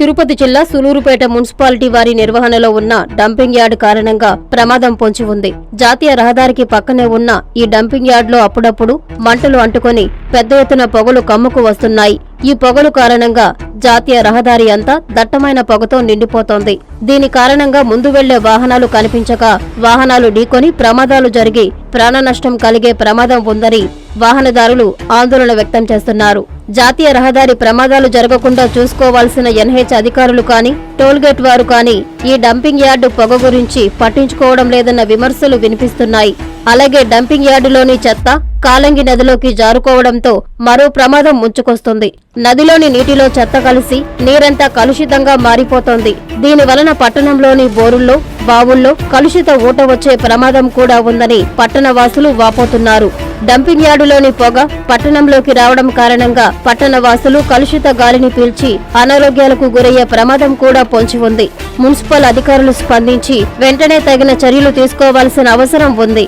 తిరుపతి జిల్లా సులూరుపేట మున్సిపాలిటీ వారి నిర్వహణలో ఉన్న డంపింగ్ యార్డ్ కారణంగా ప్రమాదం పొంచి ఉంది. జాతీయ రహదారికి పక్కనే ఉన్న ఈ డంపింగ్ యార్డ్లో అప్పుడప్పుడు మంటలు అంటుకొని పెద్ద ఎత్తున పొగలు కమ్ముకు వస్తున్నాయి. ఈ పొగలు కారణంగా జాతీయ రహదారి అంతా దట్టమైన పొగతో నిండిపోతోంది. దీని కారణంగా ముందు వెళ్ళే వాహనాలు కనిపించక వాహనాలు ఢీకొని ప్రమాదాలు జరిగి ప్రాణ నష్టం కలిగే ప్రమాదం ఉందని వాహనదారులు ఆందోళన వ్యక్తం చేస్తున్నారు. జాతీయ రహదారి ప్రమాదాలు జరగకుండా చూసుకోవాల్సిన ఎన్హెచ్ అధికారులు కానీ టోల్గేట్ వారు కానీ ఈ డంపింగ్ యార్డు పొగ గురించి పట్టించుకోవడం లేదన్న విమర్శలు వినిపిస్తున్నాయి. అలాగే డంపింగ్ యార్డులోని చెత్త కాలంగి నదిలోకి జారుకోవడంతో మరో ప్రమాదం ముంచుకొస్తుంది. నదిలోని నీటిలో చెత్త కలిసి నీరంతా కలుషితంగా మారిపోతోంది. దీని వలన పట్టణంలోని బోరుల్లో బావుల్లో కలుషిత ఊట వచ్చే ప్రమాదం కూడా ఉందని పట్టణ వాసులు వాపోతున్నారు. డంపింగ్ యార్డులోని పొగ పట్టణంలోకి రావడం కారణంగా పట్టణ వాసులు కలుషిత గాలిని పీల్చి అనారోగ్యాలకు గురయ్యే ప్రమాదం కూడా పొంచి ఉంది. మున్సిపల్ అధికారులు స్పందించి వెంటనే తగిన చర్యలు తీసుకోవాల్సిన అవసరం ఉంది.